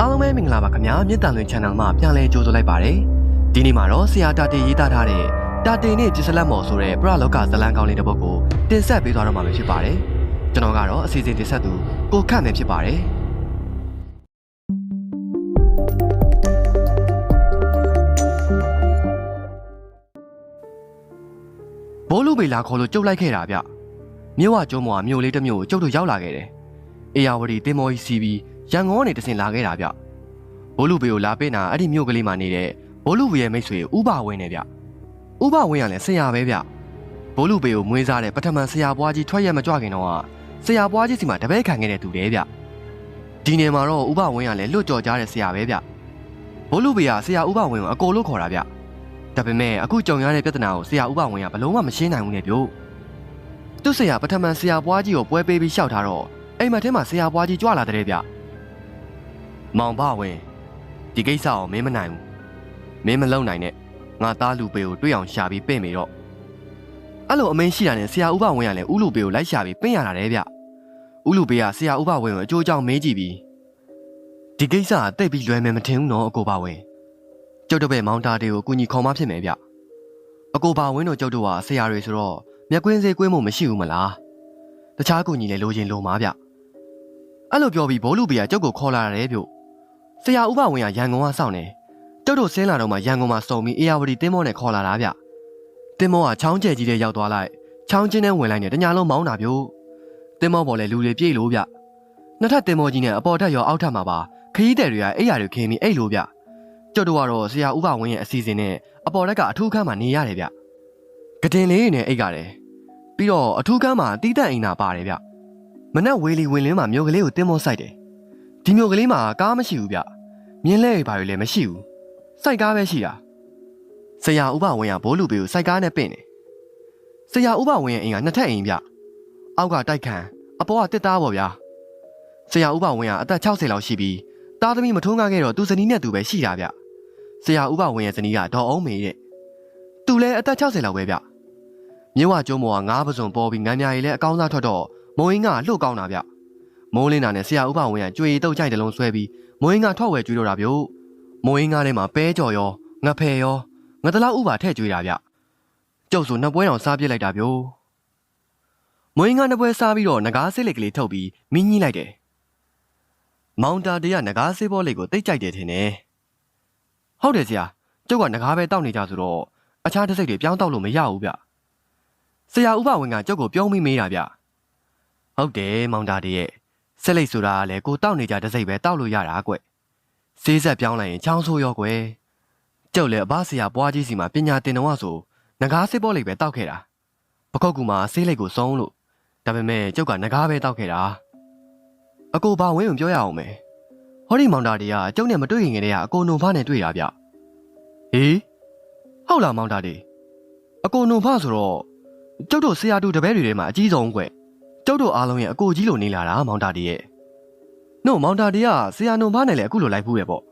အားလုံးပဲမင်္ဂလာပါခင်ဗျာမြစ်တန်လွင် channel မှာပြန်လည်ကြိုဆိုလိုက်ပါတယ်ဒီနေ့မှာတော့ဆရာတာတေရေးသားထားတဲ့တာတေနဲ့ပြစ်စလက်မော်ဆိုတဲ့ပရလောကဇလံကောင်းလေးတစ်ပုဒ်ကိုတင်ဆက်ပေးသွားတော့မှာပဲဖြစ်ပါတယ်ကျွန်တော်ကတော့အစီအစဉ်တင်ဆက်သူကိုခန့်မယ်ဖြစ်ပါတယ်ဘိုးလူပေလာခေါ်လို့ကျုပ်လိုက်ခဲ့တာဗျမြို့ဝကျုံးမော်ကမြို့လေးတစ်မြို့ကိုကျုပ်တို့ရောက်လာခဲ့တယ်အေယာဝတီတင်မော်ကြီးစီးပြီး ရန်ကုန်ကနေတဆင်လာခဲ့တာဗျဘိုးလူပေကိုလာပေးတာအဲ့ဒီမြို့ကလေးမှာနေတဲ့ဘိုးလူပေရဲ့မိတ်ဆွေဥပဝင်းနဲ့ဗျဥပဝင်းကလည်းဆရာပဲဗျဘိုးလူပေကိုမွေးစားတဲ့ပထမဆရာဘွားကြီးထွက်ရက်မကြွခင်တော့ကဆရာဘွားကြီးစီမှာတပည့်ခံခဲ့တဲ့သူတွေဗျဒီနေမှာတော့ဥပဝင်းကလည်းလွတ်ကြော်ကြတဲ့ဆရာပဲဗျဘိုးလူပေကဆရာဥပဝင်းကိုအကိုလို့ခေါ်တာဗျဒါပေမဲ့အခုကြုံရတဲ့ပြဿနာကိုဆရာဥပဝင်းကဘလုံးဝမရှင်းနိုင်ဘူးနဲ့ဗျသူ့ဆရာပထမဆရာဘွားကြီးကိုပွဲပေးပြီးရှောက်ထားတော့အိမ်မက်ထဲမှာဆရာဘွားကြီးကြွလာတဲ့ဗျ မောင်ဘဝင်ဒီကိစ္စကိုမင်းမနိုင်ဘူးမင်းမလုံနိုင်နဲ့ငါသားလူပေကိုတွေ့အောင်ရှာပြီးပင့်မိတော့အဲ့လိုအမင်းရှိတာနဲ့ဆရာဥပဝင်းကလည်းဥလူပေကိုလိုက်ရှာပြီးပင့်ရတာတဲ့ဗျဥလူပေကဆရာဥပဝင်းကိုအကျိုးကြောင့်မေးကြည့်ပြီးဒီကိစ္စကတိတ်ပြီးလွယ်မယ်မထင်ဘူးနော်အကိုပါဝင်ကျုပ်တို့ပဲမောင်တာတေကိုအကူညီခေါ်မဖြစ်မယ်ဗျအကိုပါဝင်းတို့ကျုပ်တို့ကဆရာတွေဆိုတော့မျက်ကွင်းစေးကွင်းမှုမရှိဘူးမလားတခြားကူညီလည်းလိုချင်လိုမှာဗျအဲ့လိုပြောပြီးဘိုးလူပေကကျုပ်ကိုခေါ်လာတယ်ဗျ ဆရာဥပဝင်းကရန်ကုန်ကစောင့်နေကျုပ်တို့ဆင်းလာတော့မှရန်ကုန်မှာစုံပြီးအေယာဝတီတင်းမောနဲ့ခေါ်လာတာဗျတင်းမောကချောင်းကျဲကြီးတဲ့ရောက်သွားလိုက်ချောင်းချင်းနဲ့ဝင်လိုက်နေတညာလုံးမောင်းတာဗျတင်းမောပေါ်လဲလူတွေပြေးလို့ဗျနှစ်ထပ်တင်းမောကြီးနဲ့အပေါ်ထပ်ရောအောက်ထပ်မှာပါခရီးသည်တွေကအိယာတွေခင်းပြီးအိတ်လို့ဗျကျုပ်တို့ကတော့ဆရာဥပဝင်းရဲ့အစီအစဉ်နဲ့အပေါ်ထက်ကအထူးခန်းမှာနေရတယ်ဗျကတင်လေးတွေနဲ့အိတ်ရတယ်ပြီးတော့အထူးခန်းမှာတီးတက်အိမ်သာပါတယ်ဗျမနက်ဝေလီဝင်လင်းမှာမြို့ကလေးကိုတင်းမောဆိုင်တယ် ဒီမြို့ကလေးမှာကားမရှိဘူးဗျမြင်းလဲတွေဘာတွေလည်းမရှိဘူးစိုက်ကားပဲရှိတာဆရာဥပဝင်းကဘိုးလူပေကိုစိုက်ကားနဲ့ပင့်တယ်ဆရာဥပဝင်းရဲ့အိမ်ကနှစ်ထပ်အိမ်ဗျအောက်ကတိုက်ခန်းအပေါ်ကတစ်သားပေါ့ဗျာဆရာဥပဝင်းကအသက်60လောက်ရှိပြီးသားသမီးမထွန်းကားခဲ့တော့သူဇနီးနဲ့သူပဲရှိတာဗျဆရာဥပဝင်းရဲ့ဇနီးကဒေါ်အောင်မေတဲ့သူလည်းအသက်60လောက်ပဲဗျမြင်းဝကျုံးမော်ကငါးပစုံပေါ်ပြီးငံမြာရီလည်းအကောင်းစားထွက်တော့မုံရင်းကလှုပ်ကောင်းတာဗျ မိုးလင်းတာနဲ့ဆရာဥပဝင်းကကြွေတုတ်ကြိုက်တလုံးဆွဲပြီးမုံရင်းကထွက်ဝဲကျွေးတော့တာဗျမိုးရင်းကားထဲမှာပဲကြော်ရောငဖယ်ရောငတလောက်ဥပါထည့်ကျွေးတာဗျကျုပ်ဆိုနှစ်ပွဲတောင်စားပြစ်လိုက်တာဗျမိုးရင်းကနှစ်ပွဲစားပြီးတော့ငကားဆေးလိတ်ကလေးထုတ်ပြီးမင်းကြီးလိုက်တယ်မောင်တာတေးကငကားဆေးဘောလိတ်ကိုတိတ်ကြိုက်တယ်ထင်တယ်ဟုတ်တယ်ဆရာကျုပ်ကငကားပဲတောက်နေကြဆိုတော့အခြားတစ်စိတ်တွေပြောင်းတောက်လို့မရဘူးဗျဆရာဥပဝင်ကကျုပ်ကိုပြောမိမေးတာဗျဟုတ်တယ်မောင်တာတေးရဲ့ ဆက်လိတ်ဆိုတာကလည်းကိုတောက်နေကြတစ်စိတ်ပဲတောက်လို့ရတာကွဆေးဆက်ပြောင်းလိုက်ရင်ချောင်းဆိုးရောကွယ်ကျုပ်လည်းအဘဆရာဘွားကြီးစီမှာပညာသင်တော့ဆိုငကားဆေးဘောလိတ်ပဲတောက်ခဲ့တာပခုတ်ကူမှာဆေးလိတ်ကိုစုံလို့ဒါပေမဲ့ကျုပ်ကငကားပဲတောက်ခဲ့တာအကိုဘာဝင်းကိုပြောရအောင်မယ်ဟောဒီမောင်တာတွေကကျုပ်နဲ့မတွေ့ခင်ကတည်းကအကိုနုံဖနဲ့တွေ့တာဗျဟေးဟုတ်လားမောင်တာတွေအကိုနုံဖဆိုတော့ကျုပ်တို့ဆရာတူတပည့်တွေထဲမှာအကြီးဆုံးကွ ကျုပ်တို့အားလုံးရဲ့အကိုကြီးလိုနေလာတာမောင်တာတွေရဲ့နို့မောင်တာတွေကဆရာနုံဖနဲ့လည်းအခုလိုလိုက်ဖူးရပေါ့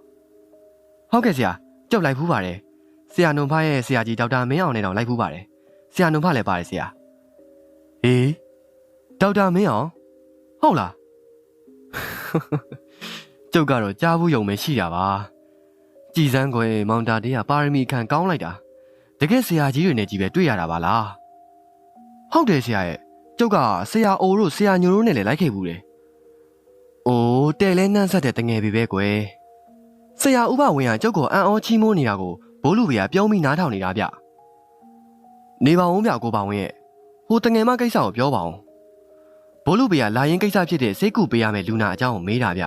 ဟုတ်ကဲ့ဆရာကျုပ်လိုက်ဖူးပါတယ်ဆရာနုံဖရဲ့ဆရာကြီးဒေါက်တာမင်းအောင်နဲ့တော့လိုက်ဖူးပါတယ်ဆရာနုံဖလည်းပါတယ်ဆရာဟေးဒေါက်တာမင်းအောင်ဟုတ်လားကျုပ်ကတော့ကြားဘူးယုံပဲရှိတာပါကြည်စမ်းခွေမောင်တာတေးကပါရမီခံကောင်းလိုက်တာတကယ်ဆရာကြီးတွေနဲ့ကြီးပဲတွေ့ရတာပါလားဟုတ်တယ်ဆရာရဲ့ ကျုပ်ကဆရာအိုတို့ဆရာညိုတို့နဲ့လည်းလိုက်ခဲ့ဘူးတယ်အိုးတဲလဲနှမ်းဆက်တဲ့တငယ်ပြီပဲကွယ်ဆရာဥပဝင်းကကျုပ်ကိုအံ့ဩချီးမိုးနေတာကိုဘိုးလူဘေကပြုံးပြီးနားထောင်နေတာဗျနေပါဦးဗျကိုပါဝင်းရဲ့ဟိုတငယ်မကိစ္စကိုပြောပါအောင်ဘိုးလူဘေကလာရင်ကိစ္စဖြစ်တဲ့စိတ်ကူပေးရမယ့်လူနာအကြောင်းကိုမေးတာဗျ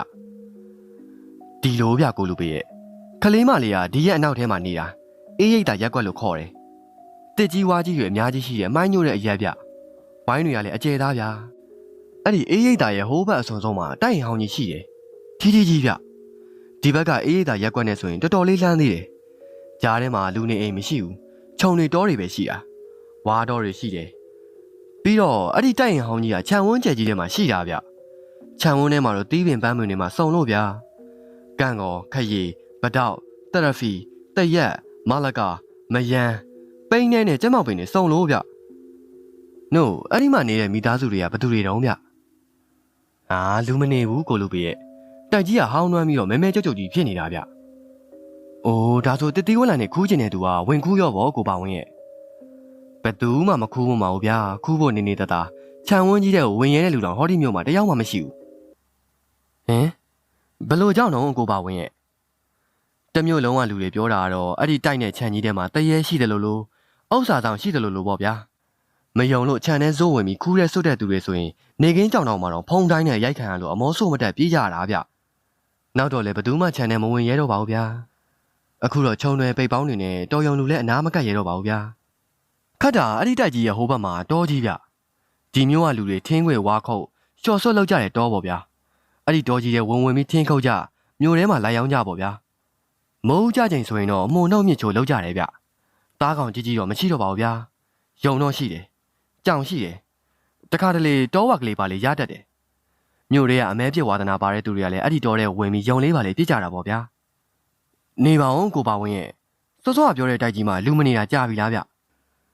ဒီလိုဗျကိုလူဘေရဲ့ခလေးမလေးကဒီရက်အနောက်ထဲမှာနေတာအေးရိတ်တာရက်ကွက်လို့ခေါ်တယ်တစ်ကြီးဝါကြီးတွေအများကြီးရှိရဲ့မိုင်းညို့တဲ့အရက်ဗျ ဝိုင်းတွေကလည်းအကျယ်သားဗျအဲ့ဒီအေးရိတ်တာရဲ့ဟိုးဘက်အစွန်ဆုံးမှာတိုက်ရင်ဟောင်းကြီးရှိတယ်ကြီးကြီးကြီးဗျဒီဘက်ကအေးရိတ်တာရက်ကွက်နဲ့ဆိုရင်တော်တော်လေးလှမ်းသေးတယ်ကြားထဲမှာလူနေအိမ်မရှိဘူးခြုံတွေတောတွေပဲရှိတာဝါတော်တွေရှိတယ်ပြီးတော့အဲ့ဒီတိုက်ရင်ဟောင်းကြီးကခြံဝန်းကျယ်ကြီးထဲမှာရှိတာဗျခြံဝန်းထဲမှာတော့တီးပင်ပန်းပင်တွေမှာစုံလို့ဗျကန့်ကောခရီဗတောက်တရဖီတရက်မလကာမယန်းပိန်းနဲ့နဲ့ကျက်မောက်ပင်တွေစုံလို့ဗျ နို့အဲ့ဒီမှာနေတဲ့မိသားစုတွေကဘသူတွေတုံးဗျအာလူမနေဘူးကိုလူပေရဲ့တိုက်ကြီးကဟောင်းနှွမ်းပြီးတော့မဲမဲကြုတ်ကြုတ်ကြီးဖြစ်နေတာဗျ။အိုးဒါဆိုတတိဝလန်နဲ့ခူးကျင်တဲ့သူကဝင်ခူးရောဗောကိုပါဝင်းရဲ့ဘယ်သူမှမခူးမမအောင်ဗျာခူးဖို့နေနေတတာခြံဝန်းကြီးတဲ့ကိုဝင်ရဲတဲ့လူတော်ဟောဒီမျိုးမှာတယောက်မှမရှိဘူး။ဟင်ဘယ်လိုကြောင့်တော့ကိုပါဝင်းရဲ့တမျိုးလုံးကလူတွေပြောတာကတော့အဲ့ဒီတိုက်နဲ့ခြံကြီးထဲမှာတရေရှိတယ်လို့လို့ဥစ္စာဆောင်ရှိတယ်လို့လို့ပေါ့ဗျာ။ မယုံလို့ခြံထဲစိုးဝင်ပြီးခူးရဲစွတ်တဲ့သူတွေဆိုရင်နေကင်းကြောင်တော်မှာတော့ဖုံတိုင်းနဲ့ရိုက်ခံရလို့အမောဆိုးမတက်ပြေးကြတာဗျ။နောက်တော့လေဘယ်သူမှခြံထဲမဝင်ရဲတော့ပါဘူးဗျာ။အခုတော့ခြုံတွေပိတ်ပေါင်းတွေနဲ့တော်ယုံလူလည်းအနာမကတ်ရဲတော့ပါဘူးဗျာ။ခတ်တာအဲ့ဒီတိုက်ကြီးရဲ့ဟိုဘက်မှာတောကြီးဗျ။ဒီမျိုးကလူတွေထင်းခွေဝါခုတ်လျှော်ဆွတ်လောက်ကြတဲ့တောပေါ့ဗျာ။အဲ့ဒီတောကြီးရဲ့ဝင်ဝင်ပြီးထင်းခုတ်ကြမျိုးထဲမှာလိုက်ရောက်ကြပေါ့ဗျာ။မိုးကြချိန်ဆိုရင်တော့အမုံနှုတ်မြစ်ချိုလောက်ကြတယ်ဗျ။တားကောင်ကြီးကြီးတော့မရှိတော့ပါဘူးဗျာ။ယုံတော့ရှိတယ်။ ကြောင်ရှိတယ်။တခါတလေတောဝက်ကလေးပါလေရတတ်တယ်။မြို့တွေကအမဲပြစ်ဝါဒနာပါတဲ့သူတွေကလည်းအဲ့ဒီတောထဲဝင်ပြီးယုံလေးပါလေပြစ်ကြတာပေါ့ဗျာ။နေပါအောင်ကိုပါဝင်းရဲ့စောစောကပြောတဲ့တိုက်ကြီးမှာလူမနေတာကြာပြီလားဗျ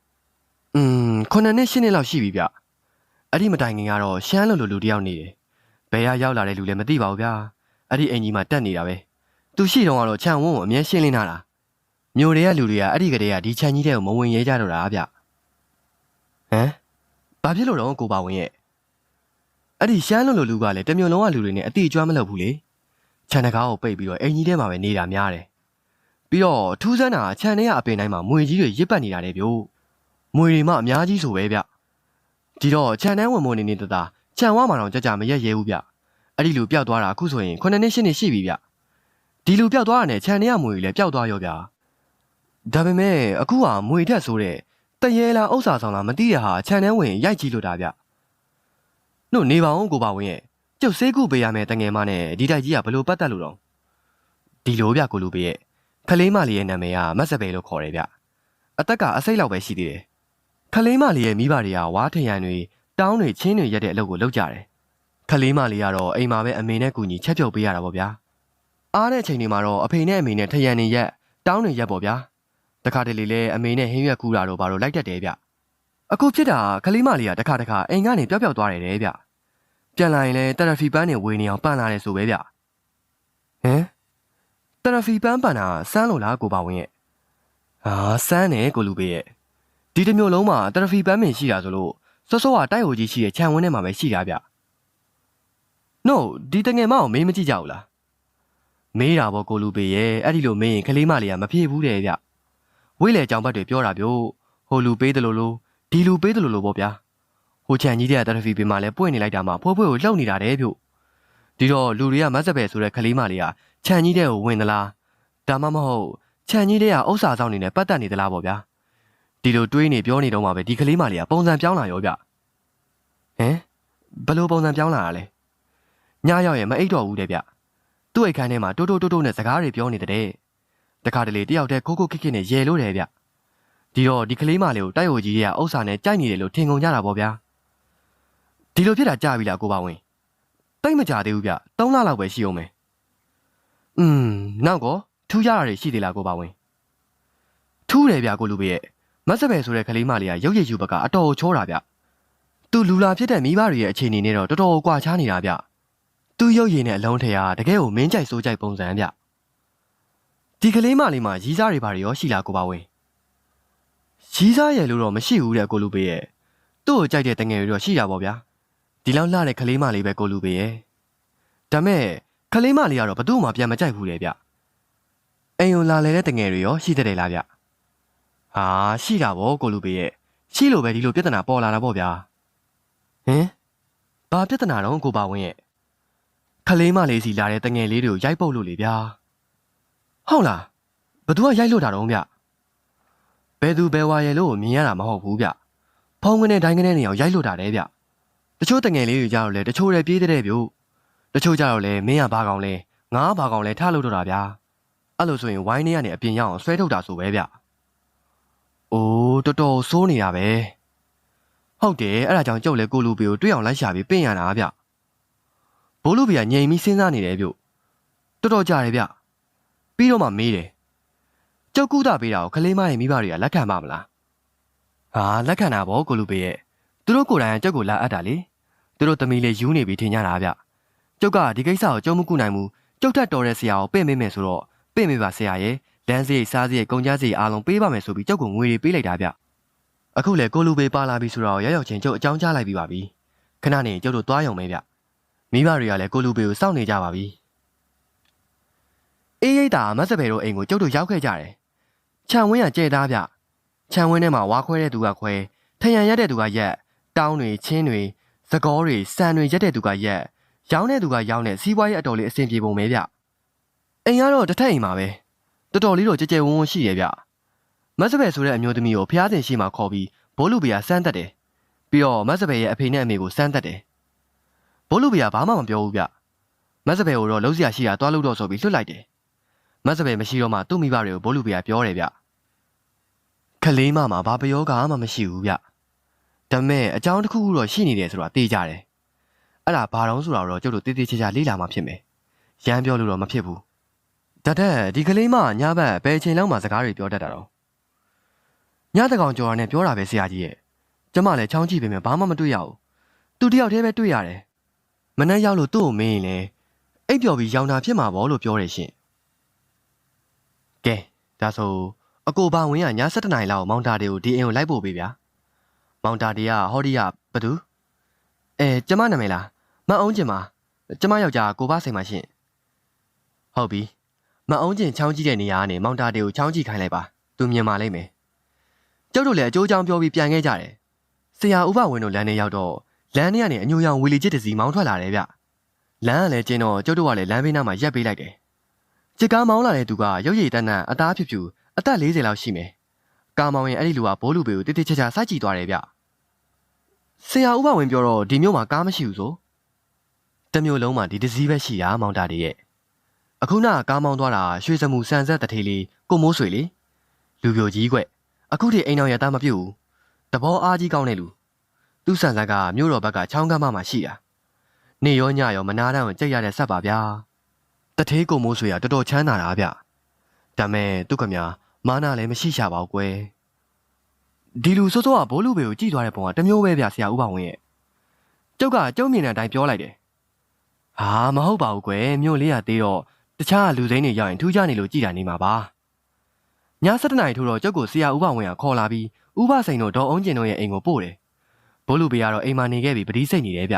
။อืมခုနှစ်နှစ်ရှစ်နှစ်လောက်ရှိပြီဗျ။အဲ့ဒီမတိုင်ခင်ကတော့ရှမ်းလို့လူလူတယောက်နေတယ်။ဘယ်ရရောက်လာတဲ့လူလည်းမသိပါဘူးဗျာ။အဲ့ဒီအင်ကြီးမှာတက်နေတာပဲ။သူရှိတော့ကတော့ခြံဝန်းကိုအမြဲရှင်းလင်းထားတာ။မြို့တွေကလူတွေကအဲ့ဒီကလေးကဒီခြံကြီးတဲ့ကိုမဝင်ရဲကြတော့တာဗျ။ ဟမ်ဘာဖြစ်လို့တော့ကိုပါဝင်ရဲ့အဲ့ဒီရှမ်းလို့လူလူကလည်းတမျိုးလုံးကလူတွေနဲ့အတိအကျွမ်းမလုပ်ဘူးလေခြံတကားကိုပိတ်ပြီးတော့အင်ကြီးထဲမှာပဲနေတာများတယ်ပြီးတော့ထူးဆန်းတာခြံထဲကအပင်တိုင်းမှာမွေကြီးတွေရစ်ပတ်နေတာလေဗျို့မွေတွေမှအများကြီးဆိုပဲဗျဒီတော့ခြံထဲဝင်မနေနေတတာခြံဝမှာတော့ကြကြမရက်ရဲဘူးဗျအဲ့ဒီလူပျောက်သွားတာအခုဆိုရင်9နှစ်10နှစ်ရှိပြီဗျဒီလူပျောက်သွားတာနဲ့ခြံထဲကမွေတွေလည်းပျောက်သွားရောဗျဒါပေမဲ့အခုကမွေထက်ဆိုတဲ့ တရေလားဥစ္စာဆောင်လားမသိရဟာခြံထဲဝင်ရိုက်ကြည့်လို့တာဗျ။နှုတ်နေပါအောင်ကိုပါဝင်ရဲ့ကျုပ်စေးကုပေးရမယ်တငယ်မနဲ့ဒီတိုက်ကြီးကဘလို့ပတ်သက်လို့တော့ဒီလိုဗျကိုလူပေးရဲ့ခလေးမလေးရဲ့နာမည်ကမတ်စပယ်လို့ခေါ်တယ်ဗျ။အသက်ကအစိတ်လောက်ပဲရှိသေးတယ်။ခလေးမလေးရဲ့မိဘတွေကဝါထရံတွေတောင်းတွေချင်းတွေရက်တဲ့အလုပ်ကိုလုပ်ကြတယ်။ခလေးမလေးကတော့အိမ်မှာပဲအမေနဲ့ကူညီချက်ပြုတ်ပေးရတာပေါ့ဗျာ။အားတဲ့အချိန်တွေမှာတော့အဖေနဲ့အမေနဲ့ထရံနေရက်တောင်းတွေရက်ပေါ့ဗျာ။ တခါတလေလဲအမေနဲ့ဟင်းရွက်ကူတာတော့ဘာလို့လိုက်တတ်တယ်ဗျအခုဖြစ်တာကလေးမလေးကတခါတခါအိမ်ကနေပျောက်ပျောက်သွားတယ်တဲ့ဗျပြန်လာရင်လဲတရဖီပန်းနဲ့ဝေနေအောင်ပန်လာတယ်ဆိုပဲဗျဟမ်တရဖီပန်းပန်တာစမ်းလို့လားကိုပါဝင်းရဲ့ဟာစမ်းတယ်ကိုလူပေးရဲ့ဒီတစ်မျိုးလုံးမှာတရဖီပန်းမင်ရှိတာဆိုလို့စောစောကတိုက်ဟိုကြီးရှိတဲ့ခြံဝင်းထဲမှာပဲရှိတာဗျနို့ဒီတငယ်မအောင်မေးမကြည့်ကြဘူးလားမေးတာပေါ့ကိုလူပေးရဲ့အဲ့ဒီလိုမေးရင်ကလေးမလေးကမဖြေဘူးတဲ့ဗျ ဝိလေကြောင်ဘတ်တွေပြောတာပြောဟိုလူပေးတယ်လို့လို့ဒီလူပေးတယ်လို့လို့ပေါ့ဗျာဟိုချန်ကြီးတဲ့တရဖီပင်မှာလဲပွင့်နေလိုက်တာမှဖွဲဖွဲကိုလှုပ်နေတာတဲ့ဗျဒီတော့လူတွေကမတ်စပယ်ဆိုတဲ့ကလေးမလေးကခြံကြီးတဲ့ကိုဝင်သလားဒါမှမဟုတ်ခြံကြီးတဲ့ကဥစ္စာဆောင်နေနဲ့ပတ်သက်နေသလားပေါ့ဗျာဒီလိုတွေးနေပြောနေတော့မှပဲဒီကလေးမလေးကပုံစံပြောင်းလာရောဗျဟမ်ဘယ်လိုပုံစံပြောင်းလာတာလဲညရောက်ရဲ့မအိတ်တော့ဘူးတဲ့ဗျသူ့အိတ်ခန်းထဲမှာတိုးတိုးတိုးတိုးနဲ့စကားတွေပြောနေတဲ့ တဲ့တခါတလေတယောက်တည်းခိုးခိုးခစ်ခစ်နဲ့ရဲလို့တယ်ဗျဒီတော့ဒီကလေးမလေးကိုတိုက်ဟိုကြီးရဲ့ဥစ္စာနဲ့ကြိုက်နေတယ်လို့ထင်ကုန်ကြတာပေါ့ဗျာဒီလိုဖြစ်တာကြာပြီလားကိုပါဝင်တိတ်မကြသေးဘူးဗျ၃လလောက်ပဲရှိအောင်မယ်อืมနောက်ကောထူးကြတာတွေရှိသေးလားကိုပါဝင်ထူးတယ်ဗျကိုလူပေးရဲ့မတ်စပယ်ဆိုတဲ့ကလေးမလေးကရုပ်ရည်ယူဘက်ကအတော်ချောတာဗျသူလူလာဖြစ်တဲ့မိဘတွေရဲ့အခြေအနေနဲ့တော့တော်တော်ကွာခြားနေတာဗျသူရုပ်ရည်နဲ့အလုံးထရာတကယ်ကိုမင်းကြိုက်စိုးကြိုက်ပုံစံဗျ ဒီကလေးမလေးမှာရီးစားတွေဘာတွေရောရှိလားကိုပါဝင်ရီးစားရဲ့လို့တော့မရှိဘူးတဲ့ကိုလူပေးရဲ့သူ့ကိုကြိုက်တဲ့တငယ်တွေတော့ရှိတာပေါ့ဗျာဒီလောက်လှတဲ့ကလေးမလေးပဲကိုလူပေးရဲ့ဒါမဲ့ကလေးမလေးကတော့ဘသူ့မှပြန်မကြိုက်ဘူးလေဗျအိမ်ုံလာလေတဲ့တငယ်တွေရောရှိတဲ့လားဗျဟာရှိတာဗောကိုလူပေးရဲ့ရှိလို့ပဲဒီလိုပြဿနာပေါ်လာတာပေါ့ဗျာဟင်ဘာပြဿနာတော့ကိုပါဝင်ရဲ့ကလေးမလေးစီလာတဲ့တငယ်လေးတွေကိုရိုက်ပုတ်လို့လေဗျာ ဟုတ်လားဘသူကရိုက်လို့တာတော့ဗျဘယ်သူဘယ်ဝါရဲ့လို့မြင်ရတာမဟုတ်ဘူးဗျဖုံးကနေတိုင်းကနေနေအောင်ရိုက်လို့တာတယ်ဗျတချို့တငယ်လေးတွေကြတော့လေတချို့တွေပြေးတဲ့ဗျတချို့ကြတော့လေမင်းကဘာကောင်လဲငါဘာကောင်လဲထားလို့တော့တာဗျာအဲ့လိုဆိုရင်ဝိုင်းနေရနေအပြင်ရအောင်ဆွဲထုတ်တာဆိုပဲဗျအိုးတော်တော်စိုးနေတာပဲဟုတ်တယ်အဲ့ဒါကြောင့်ကြုတ်လေကိုလူပီကိုတွေ့အောင်လိုက်ရှာပြီးပင့်ရတာဗျဘိုးလူပီကငြိမ်ပြီးစဉ်းစားနေတယ်ဗျတော်တော်ကြာတယ်ဗျ ပြီးတော့မှမေးတယ်ကြောက်ကူတာပေးတာကိုကလေးမရဲ့မိဘတွေကလက်ခံပါမလားဟာလက်ခံတာဗောကိုလူပေးရဲ့သူတို့ကိုယ်တိုင်ကကြောက်ကိုလာအပ်တာလေသူတို့သမီးလေးယူနေပြီထင်ကြတာဗျကျကျုပ်ကဒီကိစ္စကိုကြုံမကူနိုင်ဘူးကျုပ်ထက်တော်တဲ့ဆရာကိုပေးမိမယ်ဆိုတော့ပေးမိပါဆရာရဲ့လမ်းစီစားစီကုန်ကြစီအားလုံးပေးပါမယ်ဆိုပြီးကျုပ်ကငွေတွေပေးလိုက်တာဗျအခုလေကိုလူပေပါလာပြီဆိုတော့ရောက်ရောက်ချင်းကျုပ်အကြောင်းကြားလိုက်ပြီးပါပြီခဏနေကျုပ်တို့သွားရုံပဲဗျမိဘတွေကလည်းကိုလူပေကိုစောင့်နေကြပါပြီ အေးရိတ်တာမတ်စပယ်တို့အိမ်ကိုကျုပ်တို့ရောက်ခဲ့ကြတယ်ခြံဝင်းကကြဲသားဗျခြံဝင်းထဲမှာဝါခွဲတဲ့သူကခွဲထရန်ရက်တဲ့သူကရက်တောင်းတွေချင်းတွေသကောတွေစံတွေရက်တဲ့သူကရက်ရောင်းတဲ့သူကရောင်းတဲ့စီးပွားရေးအတော်လေးအဆင်ပြေပုံပဲဗျအိမ်ကတော့တစ်ထက်အိမ်ပါပဲတော်တော်လေးတော့ကြဲကြဲဝန်းဝန်းရှိရဲ့ဗျမတ်စပယ်ဆိုတဲ့အမျိုးသမီးကိုဖျားစင်ရှိမှခေါ်ပြီးဘိုးလူပီယာစမ်းတက်တယ်ပြီးတော့မတ်စပယ်ရဲ့အဖေနဲ့အမေကိုစမ်းတက်တယ်ဘိုးလူပီယာဘာမှမပြောဘူးဗျမတ်စပယ်ကိုတော့လုံးစရာရှိတာတွားလို့တော့ဆိုပြီးလွတ်လိုက်တယ် မတ်စပယ်မရှိတော့မှသူ့မိဘတွေကိုဘိုးလူပီယာပြောတယ်ဗျခလေးမမှာဘာပယောကမှမရှိဘူးဗျဒါပေမဲ့အကြောင်းတစ်ခုခုတော့ရှိနေတယ်ဆိုတာသိကြတယ်အဲ့ဒါဘာတော့ဆိုတာတော့ကျုပ်တို့တေးသေးချာချာလေ့လာမှဖြစ်မယ်ရမ်းပြောလို့တော့မဖြစ်ဘူးတတ်တဲ့ဒီကလေးမညဘက်ဘယ်ချိန်လောက်မှစကားတွေပြောတတ်တာတော့ညတကောင်ကြော်ရနဲ့ပြောတာပဲဆရာကြီးရဲ့ကျမလည်းချောင်းကြည့်ပေမဲ့ဘာမှမတွေ့ရဘူးသူတယောက်တည်းပဲတွေ့ရတယ်မနှက်ရောက်လို့သူ့ကိုမင်းရင်လေအိပ်ပျော်ပြီးရောင်တာဖြစ်မှာပေါ့လို့ပြောတယ်ရှင် ကဲဒါဆိုအကိုဘာဝင်ကည7နာရီလောက်မောင်တာတွေကိုဒီအိမ်ကိုလိုက်ပို့ပေးဗျာမောင်တာတွေကဟောဒီကဘသူအဲကျမနာမည်လားမအောင်ကျင်ပါကျမယောက်ျားကိုဘစိန်ပါရှင်ဟုတ်ပြီမအောင်ကျင်ချောင်းကြည့်တဲ့နေရာကနေမောင်တာတွေကိုချောင်းကြည့်ခိုင်းလိုက်ပါသူမြင်ပါလိမ့်မယ်ကျုပ်တို့လည်းအကျိုးအကြောင်းပြောပြီးပြန်ခဲ့ကြတယ်ဆရာဥပဝင်းတို့လမ်းထဲရောက်တော့လမ်းထဲကနေအညိုရောင်ဝီလီချစ်တစီမောင်းထွက်လာတယ်ဗျလမ်းကလည်းကျင်းတော့ကျုပ်တို့ကလည်းလမ်းဘေးနားမှာရက်ပေးလိုက်တယ် ချစ်ကားမောင်းလာတဲ့သူကရုပ်ရည်တန်းတန်းအသားဖြူဖြူအသက်40လောက်ရှိမယ်ကာမောင်ရင်အဲ့ဒီလူကဘိုးလူပေကိုတိတိကျကျစိုက်ကြည့်သွားတယ်ဗျဆရာဥပဝင်းပြောတော့ဒီမျိုးမှာကားမရှိဘူးဆိုတမျိုးလုံးမှာဒီတစည်းပဲရှိတာမောင်တာတွေရဲ့အခုနကားမောင်းသွားတာရွှေစမှုစံဆက်တထေးလေးကိုမိုးဆွေလေလူပြိုကြီးကွအခုထိအိမ်အောင်ရတာမပြုတ်ဘူးတဘောအားကြီးကောင်းတဲ့လူသူ့ဆန်ဆက်ကမြို့တော်ဘက်ကချောင်းကမ်းမမှာရှိတာနေရောညရောမနာတမ်းကိုကြိတ်ရတဲ့ဆက်ပါဗျာ တထေးကိုမိုးဆွေကတော်တော်ချမ်းသာတာဗျဒါမဲ့သူ့ကမြမာနာလည်းမရှိရှာပါဘူးကွယ်ဒီလူစိုးစိုးကဘိုးလူပေကိုကြည်သွားတဲ့ပုံကတမျိုးပဲဗျဆရာဦးပါဝင်ရဲ့ကျုပ်ကကျုံမြင်တဲ့အတိုင်းပြောလိုက်တယ်ဟာမဟုတ်ပါဘူးကွယ်မြို့လေးကသေးတော့တခြားလူစိမ်းတွေရောက်ရင်ထူးခြားနေလို့ကြည်တာနေမှာပါည7နာရီထို့တော့ကျုပ်ကိုဆရာဦးပါဝင်ကခေါ်လာပြီးဥပစိန်တို့ဒေါ်အောင်ကျင်တို့ရဲ့အိမ်ကိုပို့တယ်ဘိုးလူပေကတော့အိမ်မှာနေခဲ့ပြီးပတိစိတ်နေတယ်ဗျ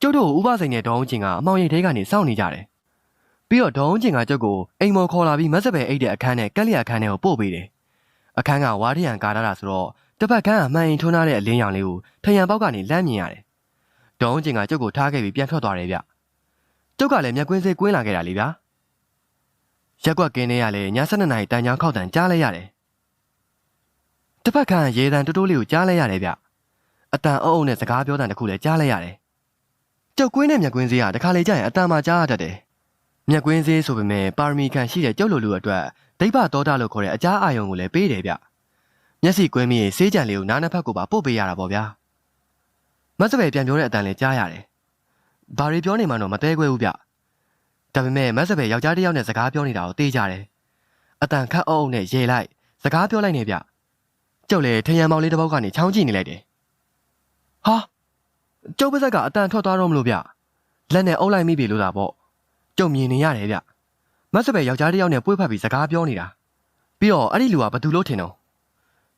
ကျုပ်တို့ဥပစိန်နဲ့ဒေါ်အောင်ကျင်ကအမောင်ရိပ်ထဲကနေစောင့်နေကြတယ် ပြီးတော့ဒေါ်အောင်ကျင်ကကျုပ်ကိုအိမ်မော်ခေါ်လာပြီးမက်စပယ်အိတ်တဲ့အခန်းနဲ့ကက်လျာအခန်းထဲကိုပို့ပေးတယ်အခန်းကဝါထရံကားထားတာဆိုတော့တစ်ဖက်ကန်းကမှန်ရင်ထွန်းထားတဲ့အလင်းရောင်လေးကိုထရံပေါက်ကနေလမ်းမြင်ရတယ်ဒေါ်အောင်ကျင်ကကျုပ်ကိုထားခဲ့ပြီးပြန်ထွက်သွားတယ်ဗျကျုပ်ကလည်းမျက်ကွင်းစေးကွင်းလာခဲ့တာလေဗျာရက်ကွက်ကင်းနေရလေည7နာရီတန်ချောင်းခောက်တန်ကြားလိုက်ရတယ်တစ်ဖက်ကန်းရေတန်တိုးတိုးလေးကိုကြားလိုက်ရတယ်ဗျအတန်အုပ်အုပ်နဲ့စကားပြောတန်တစ်ခုလည်းကြားလိုက်ရတယ်ကျုပ်ကွင်းနဲ့မျက်ကွင်းစေးကတခါလေကြာရင်အတန်မှကြားရတတ်တယ် မျက်ကွင်းစေးဆိုပေမဲ့ပါရမီခံရှိတဲ့ကျုပ်လိုလူအတွက်ဒိဗ္ဗတောတာလို့ခေါ်တဲ့အကြားအာယုံကိုလည်းပေးတယ်ဗျမျက်စိကွင်းပြီးစေးကြံလေးကိုနားနှစ်ဖက်ကိုပါပို့ပေးရတာပေါ့ဗျာမတ်စပယ်ပြန်ပြောတဲ့အတန်လည်းကြားရတယ်ဘာတွေပြောနေမှတော့မသေးခွဲဘူးဗျဒါပေမဲ့မတ်စပယ်ယောက်ျားတစ်ယောက်နဲ့စကားပြောနေတာကိုသိကြတယ်အတန်ခတ်အုပ်အုပ်နဲ့ရေလိုက်စကားပြောလိုက်နေဗျကျုပ်လည်းထရံမောင်လေးတစ်ပေါက်ကနေချောင်းကြည့်နေလိုက်တယ်ဟာကျုပ်ပါဇက်ကအတန်ထွက်သွားတော့မလို့ဗျလက်နဲ့အုပ်လိုက်မိပြီလို့သာပေါ့ ကျုံမြင်နေရတယ်ဗျမတ်စပယ်ယောက်ျားတစ်ယောက်နဲ့ပွေ့ဖက်ပြီးစကားပြောနေတာပြီးတော့အဲ့ဒီလူကဘသူလို့ထင်တော့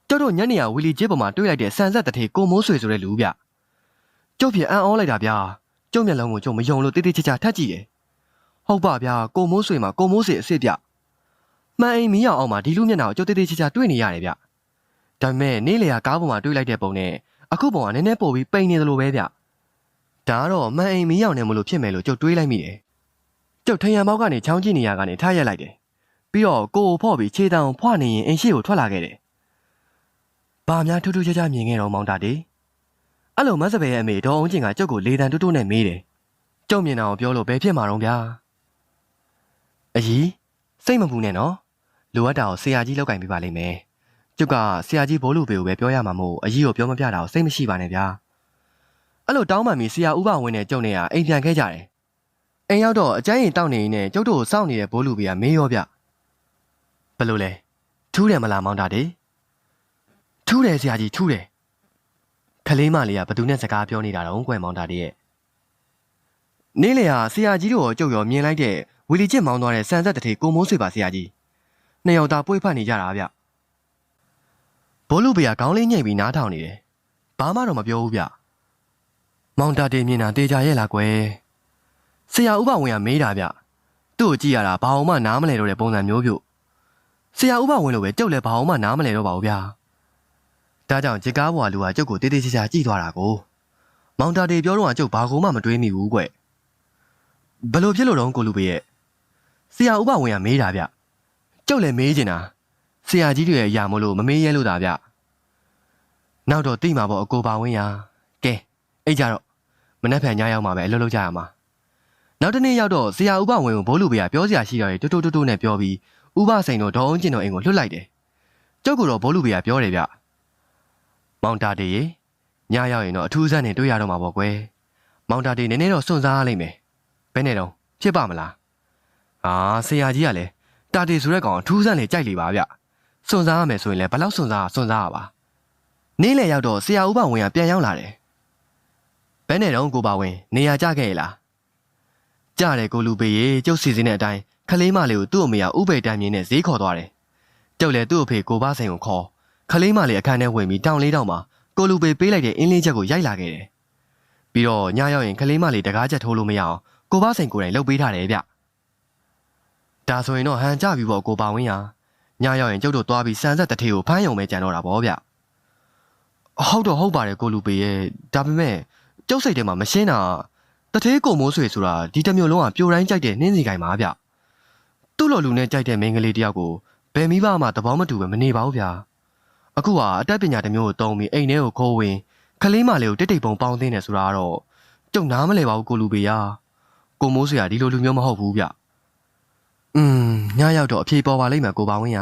ကျုပ်တို့ညနေကဝီလီကျေးပေါ်မှာတွေ့လိုက်တဲ့ဆန်ဆက်တထေကိုမိုးဆွေဆိုတဲ့လူဗျကျုပ်ဖြစ်အံ့ဩလိုက်တာဗျကျုပ်မျက်လုံးကိုကျုံမယုံလို့တိတိကျကျထက်ကြည့်တယ်ဟုတ်ပါဗျကိုမိုးဆွေမှာကိုမိုးဆွေအစ်စ်ဗျမှန်အိမ်မီးအောင်အောင်မှာဒီလူမျက်နှာကိုကျုပ်တိတိကျကျတွေ့နေရတယ်ဗျဒါပေမဲ့နေ့လေကကားပေါ်မှာတွေ့လိုက်တဲ့ပုံနဲ့အခုပုံကနည်းနည်းပို့ပြီးပိန်နေသလိုပဲဗျဒါကတော့မှန်အိမ်မီးအောင်နေမလို့ဖြစ်မယ်လို့ကျုပ်တွေးလိုက်မိတယ် ကျုပ်ထရံပေါက်ကနေချောင်းကြည့်နေရကနေထားရက်လိုက်တယ်ပြီးတော့ကိုကိုဖော့ပြီးခြေတံကိုဖွနေရင်အိမ်ရှိကိုထွက်လာခဲ့တယ်ဘာများထူးထူးခြားခြားမြင်ခဲ့တော့မောင်တာတေအဲ့လိုမတ်စပယ်ရဲ့အမေဒေါ်အောင်ကျင်ကကျုပ်ကိုလေတံတူးတူးနဲ့မေးတယ်ကျုပ်မြင်တာကိုပြောလို့ဘယ်ဖြစ်မှာတော့ဗျာအကြီးစိတ်မပူနဲ့နော်လိုအပ်တာကိုဆရာကြီးလောက်ကင်ပေးပါလိမ့်မယ်ကျုပ်ကဆရာကြီးဘိုးလူပေကိုပဲပြောရမှာမို့အကြီးကိုပြောမပြတာကိုစိတ်မရှိပါနဲ့ဗျာအဲ့လိုတောင်းပန်ပြီးဆရာဥပဝင်းနဲ့ကျုပ်နဲ့ကအိမ်ပြန်ခဲ့ကြတယ် အိမ်ရောက်တော့အကျန်းရင်တောက်နေနေကျုပ်တို့ကိုစောင့်နေတဲ့ဘိုးလူပေကမေးရောဗျဘယ်လိုလဲထူးတယ်မလားမောင်တာတေထူးတယ်ဆရာကြီးထူးတယ်ခလေးမလေးကဘသူနဲ့စကားပြောနေတာတော့ကွယ်မောင်တာတေရဲ့နေ့လေဟာဆရာကြီးတို့ကိုကြုတ်ရောမြင်လိုက်တဲ့ဝီလီချစ်မောင်းသွားတဲ့ဆန်ဆက်တထေကိုမိုးဆွေပါဆရာကြီးနှစ်ယောက်သားပွေးဖက်နေကြတာဗျဘိုးလူဘေကခေါင်းလေးညှိတ်ပြီးနားထောင်နေတယ်ဘာမှတော့မပြောဘူးဗျမောင်တာတေမြင်တာတေချာရဲ့လားကွယ် ဆရာဥပဝင်ကမေးတာဗျသူ့ကိုကြည့်ရတာဘာအောင်မှနားမလဲတော့တဲ့ပုံစံမျိုးပြုဆရာဥပဝင်လိုပဲကြုတ်လည်းဘာအောင်မှနားမလဲတော့ပါဘူးဗျဒါကြောင့်ဂျကားဘွာလူကကျုပ်ကိုတေးသေးချာချာကြည့်သွားတာကိုမောင်တာတေပြောတော့ကကျုပ်ဘာကိုမှမတွေးမိဘူးကွဘယ်လိုဖြစ်လို့တော့ကိုလူပေရဲ့ဆရာဥပဝင်ကမေးတာဗျကျုပ်လည်းမေးချင်တာဆရာကြီးတွေရဲ့အရာမလို့မမေးရဲလို့တာဗျနောက်တော့တိမှာပေါ့အကိုပါဝင်ရာကဲအဲ့ကြတော့မနှက်ဖန်ညရောက်မှာပဲအလုပ်လုပ်ကြရမှာ နောက်တစ်နေ့ရောက်တော့ဆရာဥပဝင်ကိုဘိုးလူပေကပြောစရာရှိတော့တူတူတူတူနဲ့ပြောပြီးဥပစိန်တို့ဒေါအောင်ကျင်တို့အိမ်ကိုလွတ်လိုက်တယ်ကျုပ်ကတော့ဘိုးလူပေကပြောတယ်ဗျမောင်တာတေရေညရောက်ရင်တော့အထူးဆန်းနေတွေ့ရတော့မှာပေါ့ကွယ်မောင်တာတေနည်းနည်းတော့စွန့်စားရလိမ့်မယ်ဘယ်နဲ့တော့ဖြစ်ပါမလားအာဆရာကြီးကလည်းတာတီဆိုတဲ့ကောင်အထူးဆန်းလေကြိုက်လေပါဗျစွန်စားရမယ်ဆိုရင်လည်းဘယ်လောက်စွန်စားစွန်စားရပါနေ့လေရောက်တော့ဆရာဥပဝင်ကပြန်ရောက်လာတယ်ဘယ်နဲ့တော့ကိုပါဝင်နေရာကြခဲ့ရလား ကြတယ်ကိုလူပေရေကျုပ်စီစဉ်တဲ့အတိုင်းခလေးမလေးကိုသူ့အမေကဥပေတန်းမြင်းနဲ့ဈေးခေါ်သွားတယ်ကျုပ်လည်းသူ့အဖေကိုပါဆိုင်ကိုခေါ်ခလေးမလေးအခန်းထဲဝင်ပြီးတောင်လေးတောင်မှာကိုလူပေပေးလိုက်တဲ့အင်းလေးချက်ကိုရိုက်လာခဲ့တယ်ပြီးတော့ညရောက်ရင်ခလေးမလေးတကားချက်ထိုးလို့မရအောင်ကိုပါဆိုင်ကိုယ်တိုင်လှုပ်ပေးထားတယ်ဗျ။ဒါဆိုရင်တော့ဟန်ကြပြီပေါ့ကိုပါဝင်းရ။ညရောက်ရင်ကျုပ်တို့သွားပြီးစံဆက်တထေကိုဖမ်းယုံပဲကြံတော့တာပေါ့ဗျ။ဟုတ်တော့ဟုတ်ပါတယ်ကိုလူပေရဲ့ဒါပေမဲ့ကျုပ်စိတ်ထဲမှာမရှင်းတာ တထေကိုမိုးဆွေဆိုတာဒီတစ်မျိုးလုံးကပြိုတိုင်းကြိုက်တဲ့နှင်းစီကိုင်ပါဗျ။သူ့လိုလူနဲ့ကြိုက်တဲ့မိန်းကလေးတယောက်ကိုဘယ်မိဘမှသဘောမတူပဲမနေပါဘူးဗျာ။အခုဟာအတတ်ပညာတစ်မျိုးကိုတုံးပြီးအိမ်ထဲကိုခိုးဝင်ခလေးမလေးကိုတိတ်တိတ်ပုံပေါင်းသိနေဆိုတာကတော့ကျုပ်နားမလဲပါဘူးကိုလူပေရ။ကိုမိုးဆွေကဒီလိုလူမျိုးမဟုတ်ဘူးဗျ။อืมညရောက်တော့အဖြေပေါ်ပါလိမ့်မယ်ကိုပါဝင်းရ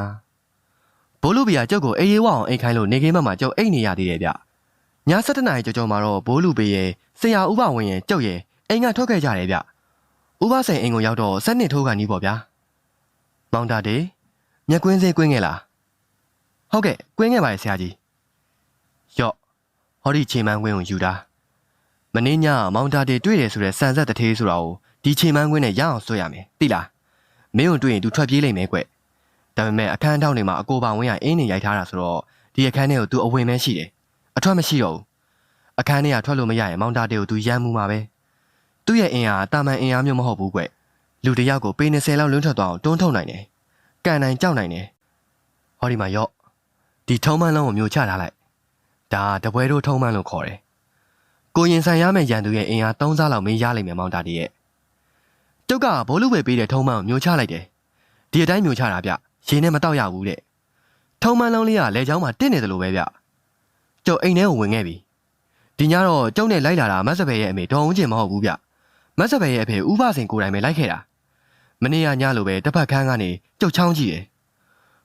။ဘိုးလူဘီယာကျုပ်ကိုအေးအေးဝအောင်အိမ်ခိုင်းလို့နေခင်းမမှာကျုပ်အိတ်နေရသေးတယ်ဗျ။ည7:00နာရီကျော်ကျော်မှာတော့ဘိုးလူဘီရဲ့ဆရာဥပဝင်းရဲ့ကျုပ်ရဲ့ အိမ်ကထွက်ခဲ့ကြတယ်ဗျ။ဥပဆိုင်အိမ်ကိုရောက်တော့စက်နှစ်ထိုးကန်ကြီးပေါ့ဗျာ။မောင်တာတေမျက်ကွင်းစေးကွင်းခဲ့လား။ဟုတ်ကဲ့ကွင်းခဲ့ပါရဲ့ဆရာကြီး။ယော့ဟောဒီချိန်မှန်းကွင်းကိုယူတာ။ မင်းညမောင်တာတေတွေ့တယ်ဆိုတဲ့စံဆက်တထေးဆိုတာကိုဒီချိန်မှန်းခွင်းနဲ့ရအောင်ဆွဲရမယ်သိလားမင်းတို့တွေ့ရင် तू ထွက်ပြေးလိမ့်မယ်ကွဒါပေမဲ့အခန်းထောက်နေမှာအကိုပါဝင်းကအင်းနေရိုက်ထားတာဆိုတော့ဒီအခန်းထဲကို तू အဝင်မဲရှိတယ်အထွက်မရှိတော့ဘူးအခန်းထဲကထွက်လို့မရရင်မောင်တာတေကို तू ရမ်းမှုမှာပဲ သူ့ရဲ့အင်အားတာမန်အင်အားမျိုးမဟုတ်ဘူးကွလူတစ်ယောက်ကိုပေ20လောက်လွန်းထွက်သွားအောင်တွန်းထုတ်နိုင်တယ်ကန်နိုင်ကြောက်နိုင်တယ်ဟောဒီမှာရော့ဒီထုံးမန်းလုံးကိုမျိုးချထားလိုက်ဒါတပွဲတို့ထုံးမန်းလို့ခေါ်တယ်ကိုရင်ဆိုင်ရမယ့်ရန်သူရဲ့အင်အား3စားလောက်မင်းရလိမ့်မယ်မောင်တာတီရဲ့ကျုပ်ကဘိုးလူပဲပေးတဲ့ထုံးမန်းကိုမျိုးချလိုက်တယ်ဒီအတိုင်းမျိုးချတာဗျရေနဲ့မတောက်ရဘူးတဲ့ထုံးမန်းလုံးလေးကလေချောင်းမှာတင့်နေတယ်လို့ပဲဗျကျုပ်အိမ်ထဲကိုဝင်ခဲ့ပြီဒီညတော့ကျုပ်နဲ့လိုက်လာတာမတ်စပယ်ရဲ့အမေဒေါ်အောင်ကျင်မဟုတ်ဘူးဗျ မတ်စပယ်ရဲ့အဖေဥပစင်ကိုယ်တိုင်ပဲလိုက်ခဲ့တာမနေ့ကညလိုပဲတစ်ဖက်ခန်းကနေကျုပ်ချောင်းကြည့်တယ်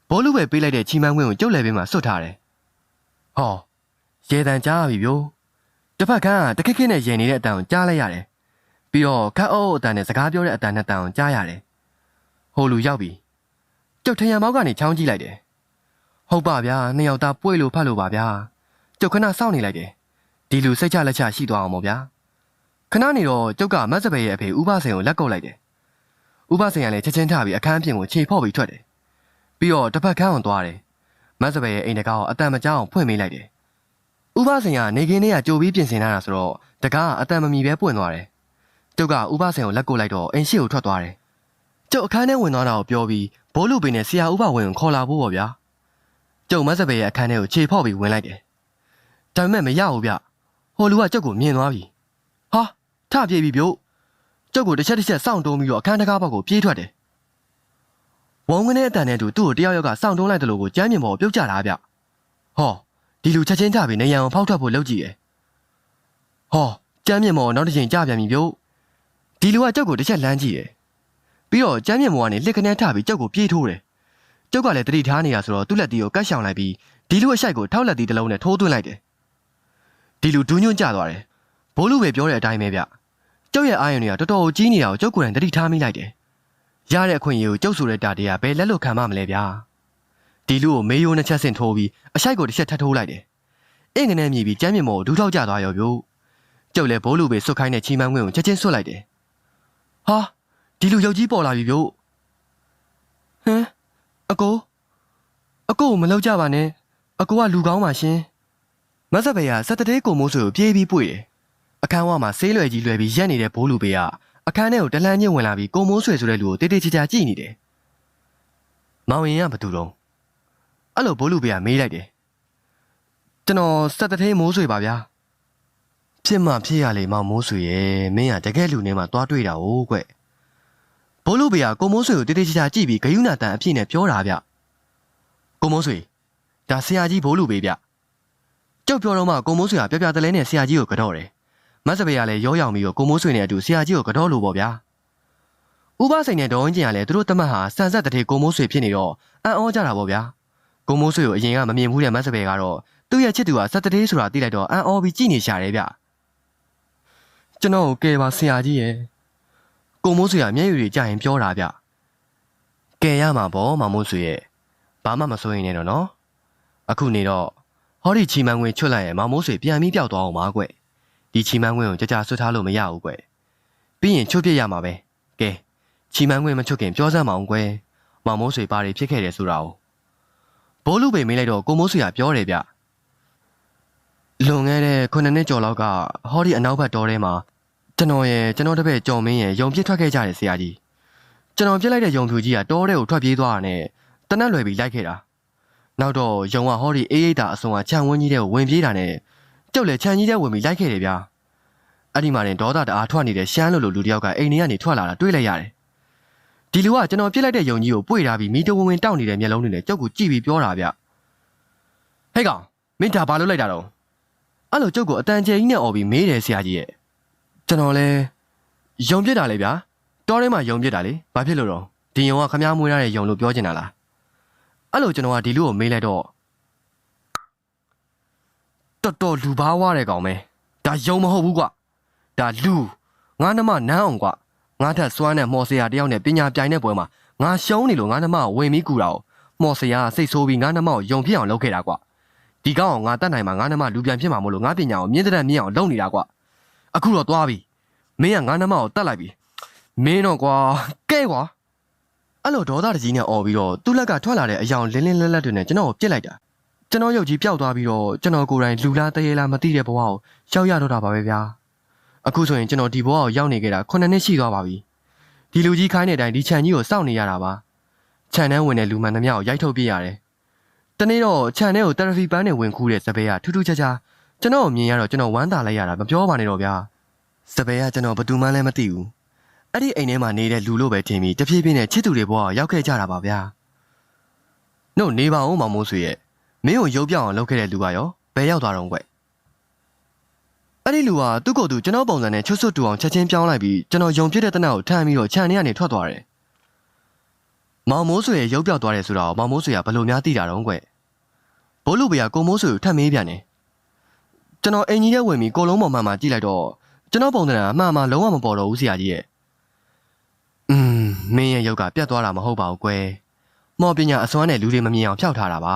ဘိုးလူပဲပေးလိုက်တဲ့ချီမန်းခွင်းကိုကျုပ်လည်းပဲမှာစွတ်ထားတယ်ဟောရေတန်ကြားပြီဗျို့တစ်ဖက်ကတခက်ခက်နဲ့ရင်နေတဲ့အတန်ကိုကြားလိုက်ရတယ်။ပြီးတော့ခတ်အိုးအတန်နဲ့စကားပြောတဲ့အတန်နဲ့တန်ကိုကြားရတယ်။ဟိုလူရောက်ပြီ။ကျုပ်ထရံမောက်ကနေချောင်းကြည့်လိုက်တယ်။ဟုတ်ပါဗျာနှစ်ယောက်သားပွေလို့ဖတ်လို့ပါဗျာ။ကျုပ်ခဏစောင့်နေလိုက်တယ်။ဒီလူစိတ်ချလက်ချရှိသွားအောင်ပေါ့ဗျာ။ ခဏနေတော့ကျုပ်ကမတ်စပယ်ရဲ့အဖေဥပစိန်ကိုလက်ကုပ်လိုက်တယ်။ဥပစိန်ကလည်းချက်ချင်းထပြီးအခန်းအပြင်ကိုခြေဖော့ပြီးထွက်တယ်။ပြီးတော့တစ်ဖက်ခန်းကိုသွားတယ်။မတ်စပယ်ရဲ့အိမ်တကားကိုအတန်မကြောက်အောင်ဖွင့်ပေးလိုက်တယ်။ဥပစင်ကနေခင်းလေးကကြိုပြီးပြင်ဆင်ထားတာဆိုတော့တကားကအတန်မမီပဲပွင့်သွားတယ်။ကျုပ်ကဥပစင်ကိုလက်ကိုလိုက်တော့အိမ်ရှိကိုထွက်သွားတယ်။ကျုပ်အခန်းထဲဝင်သွားတာကိုပြောပြီးဘိုးလူပင်နဲ့ဆရာဥပဝင်ကိုခေါ်လာဖို့ပေါ့ဗျာ။ကျုပ်မတ်စပယ်ရဲ့အခန်းထဲကိုခြေဖော့ပြီးဝင်လိုက်တယ်။ဒါပေမဲ့မရဘူးဗျ။ဟိုလူကကျုပ်ကိုမြင်သွားပြီ။ဟာ ထပြေးပြီဗျို့။ကျုပ်ကိုတစ်ချက်တစ်ချက်စောင့်တုံးပြီးတော့အခန်းတကားဘက်ကိုပြေးထွက်တယ်။ဝုံကနေအတန်နဲ့တူသူ့ကိုတယောက်ယောက်ကစောင့်တုံးလိုက်တယ်လို့ကိုကြမ်းမြင်ပေါ်ကိုပြုတ်ကြတာဗျ။ဟောဒီလူချက်ချင်းကြပြီးနေရန်ကိုဖောက်ထွက်ဖို့လုပ်ကြည့်တယ်။ဟောကျမ်းမြင့်မော်နောက်တစ်ချိန်ကြပြန်ပြီဗျို့။ဒီလူကကြောက်ကိုတစ်ချက်လမ်းကြည့်တယ်။ပြီးတော့ကျမ်းမြင့်မော်ကနေလက်ခနဲထပြီးကြောက်ကိုပြေးထိုးတယ်။ကြောက်ကလည်းတတိထားနေရဆိုတော့သူ့လက်တီကိုကတ်ရှောင်လိုက်ပြီးဒီလူအရှိုက်ကိုထောက်လက်တီတစ်လုံးနဲ့ထိုးသွင်းလိုက်တယ်။ဒီလူဒူးညွန့်ကျသွားတယ်။ဘိုးလူပဲပြောတဲ့အတိုင်းပဲဗျ။ ကြောက်ရဲ့အာရုံတွေကတော်တော်ကြီးနေတာကိုကြောက်ကိုယ်တိုင်တတိထားမိလိုက်တယ်။ရတဲ့အခွင့်အရေးကိုကြောက်ဆိုတဲ့တာတွေကဘယ်လက်လို့ခံမမလဲဗျာ။ဒီလူကိုမေယိုးနှစ်ချက်ဆင့်ထိုးပြီးအရှိုက်ကိုတစ်ချက်ထပ်ထိုးလိုက်တယ်။အင်းငနဲ့မြည်ပြီးကျမ်းမြင့်မော်ကိုဒူးထောက်ကျသွားရောဗျို့။ကျုပ်လည်းဘိုးလူပဲစွတ်ခိုင်းတဲ့ချီမန်းခွင်းကိုချက်ချင်းဆွတ်လိုက်တယ်ဟာဒီလူရုပ်ကြီးပေါ်လာပြီဗျို့ဟမ်အကိုအကိုကိုမလောက်ကြပါနဲ့အကိုကလူကောင်းပါရှင်မဆက်ဘေးကစက်တသေးကိုမိုးဆွေကိုပြေးပြီးပွေတယ် အခန်းဝမှာဆေးလွယ်ကြီးလွယ်ပြီးရက်နေတဲ့ဘိုးလူဘေးကအခန်းထဲကိုတလန်းညစ်ဝင်လာပြီးကိုမိုးဆွေဆိုတဲ့လူကိုတေးတေးချာချာကြည့်နေတယ်မောင်ရင်ကဘာတူတော့အဲ့လိုဘိုးလူဘေးကမေးလိုက်တယ်ကျွန်တော်စက်တသေးမိုးဆွေပါဗျာဖြစ်မှဖြစ်ရလေမောင်မိုးဆွေရဲ့မင်းကတကယ်လူနဲ့မှသွားတွေ့တာ哦ကွဘိုးလူဘေးကကိုမိုးဆွေကိုတေးတေးချာချာကြည့်ပြီးဂယုဏတန်အဖြစ်နဲ့ပြောတာဗျကိုမိုးဆွေဒါဆရာကြီးဘိုးလူဘေးဗျကြောက်ပြောတော့မှကိုမိုးဆွေကပြပြတလဲနဲ့ဆရာကြီးကိုကတော့တယ် မတ်စပေကလည်းရောရောက်ပြီးတော့ကိုမိုးဆွေနဲ့အတူဆရာကြီးကိုကတော့လို့ပေါ့ဗျာဥပစိန်နဲ့ဒေါ်အင်းကျင်ကလည်းသူတို့တမတ်ဟာစံဆက်တထေကိုမိုးဆွေဖြစ်နေတော့အံ့ဩကြတာပေါ့ဗျာကိုမိုးဆွေကိုအရင်ကမမြင်ဘူးတဲ့မတ်စပေကတော့သူ့ရဲ့ချစ်သူကစက်တထေဆိုတာသိလိုက်တော့အံ့ဩပြီးကြည်နေရှာတယ်ဗျကျွန်တော်ကိုကယ်ပါဆရာကြီးရဲ့ကိုမိုးဆွေကမျက်ရည်တွေကျရင်ပြောတာဗျကယ်ရမှာပေါ့မမိုးဆွေရဲ့ဘာမှမစိုးရင်လည်းတော့နော်အခုနေတော့ဟောဒီချီမန်ဝင်ချွတ်လိုက်ရင်မမိုးဆွေပြန်ပြီးပျောက်သွားအောင်ပါကွ ဒီချီမန်းခွင့်ကိုကြကြဆွတ်ထားလို့မရဘူးကွယ်ပြီးရင်ချွတ်ပြစ်ရမှာပဲကဲချီမန်းခွင့်မချွတ်ခင်ပြောစမ်းမအောင်ကွယ်မောင်မိုးဆွေပါရီဖြစ်ခဲ့တယ်ဆိုတာကိုဘိုးလူပေမေးလိုက်တော့ကိုမိုးဆွေကပြောတယ်ဗျလွန်ခဲ့တဲ့ခုနှစ်နှစ်ကျော်လောက်ကဟောဒီအနောက်ဘက်တောထဲမှာကျွန်တော်ရဲ့ကျွန်တော်တပည့်ကြော်မင်းရဲ့ယုံပြစ်ထွက်ခဲ့ကြတယ်ဆရာကြီးကျွန်တော်ပြစ်လိုက်တဲ့ယုံဖြူကြီးကတောထဲကိုထွက်ပြေးသွားတာနဲ့တနက်လွယ်ပြီးလိုက်ခဲ့တာနောက်တော့ယုံကဟောဒီအေးအိတ်တာအစုံကခြံဝန်းကြီးတဲ့ကိုဝင်ပြေးတာနဲ့ ကျုပ်လည်းခြံကြီးထဲဝင်ပြီးလိုက်ခဲ့တယ်ဗျာအဲ့ဒီမှာတင်ဒေါသတအားထွက်နေတဲ့ရှမ်းလိုလိုလူတယောက်ကအိမ်ထဲကနေထွက်လာတာတွေ့လိုက်ရတယ်ဒီလူကကျွန်တော်ပြစ်လိုက်တဲ့ယုံကြီးကိုပွေထားပြီးမိတဝင်းဝင်းတောက်နေတဲ့မျက်လုံးတွေနဲ့ကျုပ်ကိုကြည့်ပြီးပြောတာဗျဟဲ့ကောင်မင်းဒါဘာလုပ်လိုက်တာတော့အဲ့လိုကျုပ်ကိုအတန်ကျဲကြီးနဲ့អော်ပြီးမေးတယ်ဆရာကြီးရဲ့ကျွန်တော်လဲယုံပြစ်တာလေဗျာတောထဲမှာယုံပြစ်တာလေဘာဖြစ်လို့တော့ဒီယုံကခမားမွေးရတဲ့ယုံလို့ပြောချင်တာလားအဲ့လိုကျွန်တော်ကဒီလူကိုမေးလိုက်တော့ တော်တော်လူဘာဝတဲ့ကောင်ပဲဒါယုံမဟုတ်ဘူးကွာဒါလူငါနှမနန်းအောင်ကွာငါထက်စွမ်းတဲ့မော်စရာတယောက်နဲ့ပညာပြိုင်တဲ့ပွဲမှာငါရှုံးနေလို့ငါနှမကိုဝင်ပြီးကူတာကိုမော်စရာကစိတ်ဆိုးပြီးငါနှမကိုယုံဖြစ်အောင်လုပ်ခဲ့တာကွာဒီကောင်ကငါတတ်နိုင်မှာငါနှမလူပြန်ဖြစ်မှာမို့လို့ငါပညာကိုမြင့်တဲ့မြင့်အောင်လုပ်နေတာကွာအခုတော့သွားပြီမင်းကငါနှမကိုတတ်လိုက်ပြီမင်းတော့ကွာကဲကွာအဲ့လိုဒေါသတကြီးနဲ့អော်ပြီးတော့သူ့လက်ကထွက်လာတဲ့အယောင်လင်းလင်းလက်လက်တွေနဲ့ကျွန်တော်ကိုပြစ်လိုက်တာ ကျွန်တော်ရုပ်ကြီးပျောက်သွားပြီးတော့ကျွန်တော်ကိုယ်တိုင်လူလားတရေလားမသိတဲ့ဘဝကိုရောက်ရတော့တာပါပဲဗျာအခုဆိုရင်ကျွန်တော်ဒီဘဝကိုရောက်နေခဲ့တာ9နှစ်ရှိသွားပါပြီဒီလူကြီးခိုင်းတဲ့အတိုင်းဒီခြံကြီးကိုစောင့်နေရတာပါခြံထဲဝင်တဲ့လူမှန်သမျှကိုရိုက်ထုတ်ပြရတယ်တနေ့တော့ခြံထဲကိုတယ်ရဖီပန်းနဲ့ဝင်ခူးတဲ့စပယ်ကထူးထူးခြားခြားကျွန်တော်ကိုမြင်ရတော့ကျွန်တော်ဝမ်းသာလိုက်ရတာမပြောပါနဲ့တော့ဗျာစပယ်ကကျွန်တော်ဘယ်သူမှလည်းမသိဘူးအဲ့ဒီအိမ်ထဲမှာနေတဲ့လူလို့ပဲထင်ပြီးတဖြည်းဖြည်းနဲ့ချစ်သူတွေဘဝကိုရောက်ခဲ့ကြတာပါဗျာနှုတ်နေပါဦးမောင်မိုးဆွေရဲ့ မင်းကိုရုပ်ပြောင်းအောင်လုပ်ခဲ့တဲ့လူကရောဘယ်ရောက်သွားတော့ကွအဲ့ဒီလူကသူ့ကိုယ်သူကျွန်တော်ပုံစံနဲ့ချွတ်ဆွတ်တူအောင်ချက်ချင်းပြောင်းလိုက်ပြီးကျွန်တော်ယုံပြစ်တဲ့တနက်ကိုထမ်းပြီးတော့ခြံထဲကနေထွက်သွားတယ်မောင်မိုးဆွေရဲ့ရုပ်ပြောက်သွားတယ်ဆိုတော့မောင်မိုးဆွေကဘယ်လိုများသိတာတော့ကွဘိုးလူဘေကကိုမိုးဆွေကိုထပ်မေးပြန်တယ်ကျွန်တော်အင်ကြီးထဲဝင်ပြီးကိုလုံးပေါ်မှန်မှကြည့်လိုက်တော့ကျွန်တော်ပုံစံကအမှန်မှလုံးဝမပေါ်တော့ဘူးဆရာကြီးရဲ့อืมမင်းရဲ့ရုပ်ကပြတ်သွားတာမဟုတ်ပါဘူးကွယ်မော်ပညာအစွမ်းနဲ့လူတွေမမြင်အောင်ဖျောက်ထားတာပါ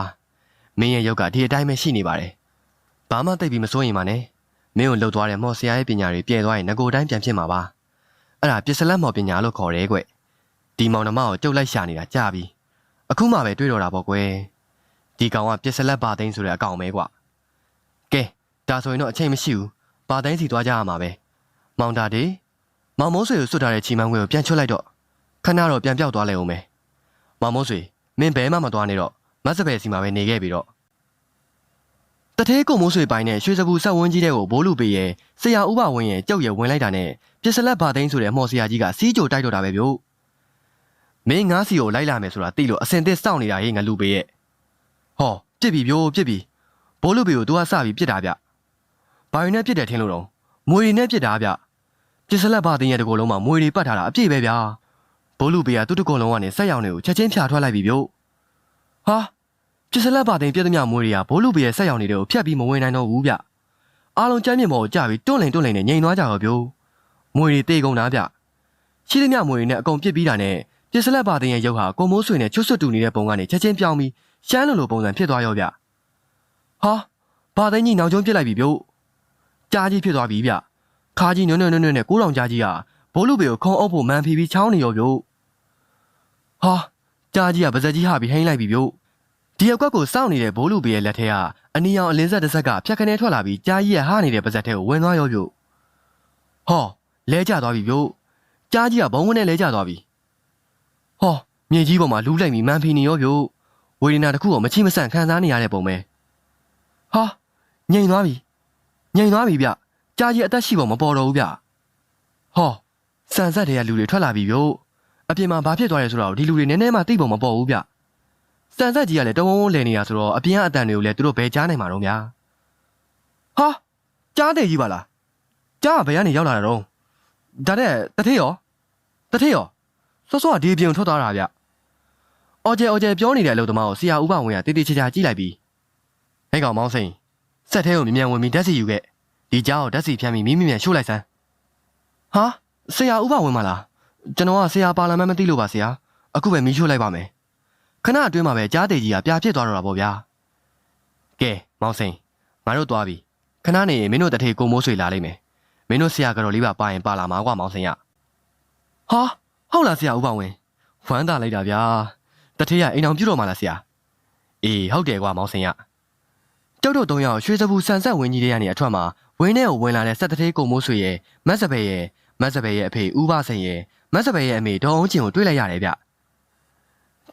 မင်းရဲ့ရုပ်ကဒီအတိုင်းပဲရှိနေပါတယ်။ဘာမှသိပ်ပြီးမစိုးရင်ပါနဲ့။မင်းကိုလှုပ်သွားတဲ့မော်ဆရာရဲ့ပညာတွေပြည့်သွားရင်ငကိုတိုင်းပြန်ဖြစ်မှာပါ။အဲ့ဒါပစ္စလက်မော်ပညာလို့ခေါ်တယ်ကွ။ဒီမောင်နှမကိုကြုတ်လိုက်ရှာနေတာကြာပြီ။အခုမှပဲတွေ့တော့တာပေါ့ကွယ်။ဒီကောင်ကပစ္စလက်ပါသိန်းဆိုတဲ့အကောင်ပဲကွ။ကဲဒါဆိုရင်တော့အချိန်မရှိဘူး။ပါသိန်းစီသွားကြရမှာပဲ။မောင်တာဒီမောင်မိုးဆွေကိုစွတ်ထားတဲ့ချီမန်းခွေကိုပြန်ချွတ်လိုက်တော့ခဏတော့ပြန်ပြောက်သွားလိုက်အောင်မယ်။မောင်မိုးဆွေမင်းဘဲမှမသွားနဲ့တော့ မတ်စပယ်စီမှာပဲနေခဲ့ပြီးတော့တထဲကုံမိုးဆွေပိုင်းနဲ့ရွှေစပူဆက်ဝန်းကြီးတဲ့ကိုဘိုးလူပေးရဲ့ဆရာဥပဝင်းရဲ့ကြောက်ရဝင်လိုက်တာနဲ့ပြစ်စလက်ဘာသိန်းဆိုတဲ့မော်ဆရာကြီးကစီးကြိုတိုက်တော့တာပဲဗျို့မင်းငါးစီကိုလိုက်လာမယ်ဆိုတာသိလို့အစင်သစ်စောင့်နေတာဟေ့ငါလူပေးရဲ့ဟောပြစ်ပြီဗျို့ပြစ်ပြီဘိုးလူပေးကိုသူကစပြီးပြစ်တာဗျဘာရင်နဲ့ပြစ်တယ်ထင်လို့တော့မွေတွေနဲ့ပြစ်တာဗျပြစ်စလက်ဘာသိန်းရဲ့တကောလုံးမှာမွေတွေပတ်ထားတာအပြည့်ပဲဗျာဘိုးလူပေးကသူ့တကောလုံးကနေဆက်ရောင်တွေကိုချက်ချင်းဖြာထွက်လိုက်ပြီဗျို့ဟာ ပြစ်စလက်ပါသိန်းပြည့်သမျှမွေးတွေကဘိုးလူပရဲ့ဆက်ရောင်တွေကိုဖျက်ပြီးမဝင်နိုင်တော့ဘူးဗျအားလုံးကြမ်းမြင့်ပေါ်ကိုကြပြီးတွန့်လိန်တွန့်လိန်နဲ့ငြိမ်သွားကြတော့ဗျို့မွေတွေတေကုန်တာဗျရှိသမျှမွေတွေနဲ့အကုန်ပြစ်ပြီးတာနဲ့ပြစ်စလက်ပါသိန်းရဲ့ရုပ်ဟာကိုမိုးဆွေနဲ့ချွတ်ဆွတ်တူနေတဲ့ပုံကနေချက်ချင်းပြောင်းပြီးရှမ်းလိုလိုပုံစံဖြစ်သွားရောဗျဟာဘာသိန်းကြီးနောက်ကျုံးပြစ်လိုက်ပြီဗျို့ကြားကြီးဖြစ်သွားပြီဗျခါကြီးနွန်းနွန်းနွန်းနွန်းနဲ့ကိုးတောင်ကြားကြီးဟာဘိုးလူပေကိုခုံအုပ်ဖို့မန်ဖီပြီးချောင်းနေရောဗျို့ဟာကြားကြီးကပါဇက်ကြီးဟာပြီးဟိမ့်လိုက်ပြီဗျို့ ဒီအကွက်ကိုစောင့်နေတဲ့ဘိုးလူပေရဲ့လက်ထက်ကအနီရောင်အလင်းဆက်တစ်ဆက်ကဖြတ်ခနဲထွက်လာပြီးကြားကြီးရဲ့ဟာနေတဲ့ပါဇက်ထဲကိုဝင်သွားရောဗျို့ဟောလဲကျသွားပြီဗျို့ကြားကြီးကဘုံဝင်နဲ့လဲကျသွားပြီဟောမြေကြီးပေါ်မှာလူးလိုက်ပြီးမန်ဖီနေရောဗျို့ဝေဒနာတစ်ခုကိုမချိမဆန့်ခံစားနေရတဲ့ပုံပဲဟာငြိမ်သွားပြီငြိမ်သွားပြီဗျကြားကြီးအသက်ရှိပုံမပေါ်တော့ဘူးဗျဟောစံဆက်တွေကလူတွေထွက်လာပြီဗျို့အပြင်မှာဘာဖြစ်သွားရဲဆိုတော့ဒီလူတွေနည်းနည်းမှသိပုံမပေါ်ဘူးဗျ စံဆက်ကြီးကလည်းတုံးဝန်းလဲနေတာဆိုတော့အပြင်ကအတန်တွေကိုလည်းသူတို့ဘယ်ကြားနိုင်မှာတော့ဗျာဟာကြားတယ်ကြီးပါလားကြားကဘယ်ကနေရောက်လာတာတော့ဒါတဲ့တထေးရောတထေးရောစောစောကဒီအပြင်ကိုထွက်သွားတာဗျအော်ကျဲအော်ကျဲပြောနေတဲ့အလုပ်သမားကိုဆရာဥပဝင်ကတေးသေးချာချာကြည့်လိုက်ပြီးဟဲ့ကောင်မောင်းစိန်ဆက်ထဲကိုမြ мян ဝင်ပြီးဓာတ်စီယူခဲ့ဒီကြားကိုဓာတ်စီဖြန်းပြီးမိမိမြန်ရှို့လိုက်စမ်း ဟာဆရာဥပဝင်မလားကျွန်တော်ကဆရာပါလာမှန်းမသိလို့ပါဆရာအခုပဲမီးရှို့လိုက်ပါမယ် ခဏအတွင်းမှာပဲကြားသေးကြီးကပြာဖြစ်သွားတော့တာပေါ့ဗျာကဲမောင်စိန်ငါတို့သွားပြီခဏနေရင်မင်းတို့တထေကိုမိုးဆွေလာလိမ့်မယ်မင်းတို့ဆရာကတော့လေးပါပါရင်ပါလာမှာကွာမောင်စိန်ရဟာဟုတ်လားဆရာဥပဝင်ဝမ်းသာလိုက်တာဗျာတထေကအိမ်အောင်ပြုတ်တော့မှာလားဆရာအေးဟုတ်တယ်ကွာမောင်စိန်ရကျုပ်တို့သုံးယောက်ရွှေစပူဆန်ဆက်ဝင်းကြီးတွေကနေအထွက်မှာဝင်းထဲကိုဝင်လာတဲ့ဆက်တထေကိုမိုးဆွေရဲ့မတ်စပယ်ရဲ့မတ်စပယ်ရဲ့အဖေဦးဘစိန်ရဲ့မတ်စပယ်ရဲ့အမေဒေါ်အောင်ကျင်ကိုတွေ့လိုက်ရတယ်ဗျ။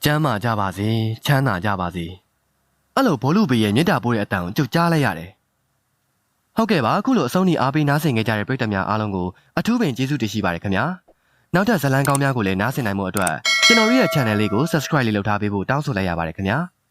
ကျမ်းမာကြပါစေချမ်းသာကြပါစေ။အဲ့လိုဘောလူပေရဲ့မြစ်တာပိုးရဲ့အတန်ကိုကြုတ်ကြားလိုက်ရတယ်။ဟုတ်ကဲ့ပါအခုလိုအဆုံးထိအားပေးနားဆင်ကြကြတဲ့ပရိသတ်များအားလုံးကိုအထူးပင်ကျေးဇူးတင်ရှိပါတယ်ခင်ဗျာ။နောက်ထပ်ဇာတ်လမ်းကောင်းများကိုလည်းနားဆင်နိုင်မှုအတွက်ကျွန်တော်ရဲ့ channel လေးကို subscribe လေးလုပ်ထားပေးဖို့တောင်းဆိုလိုက်ရပါတယ်ခင်ဗျာ။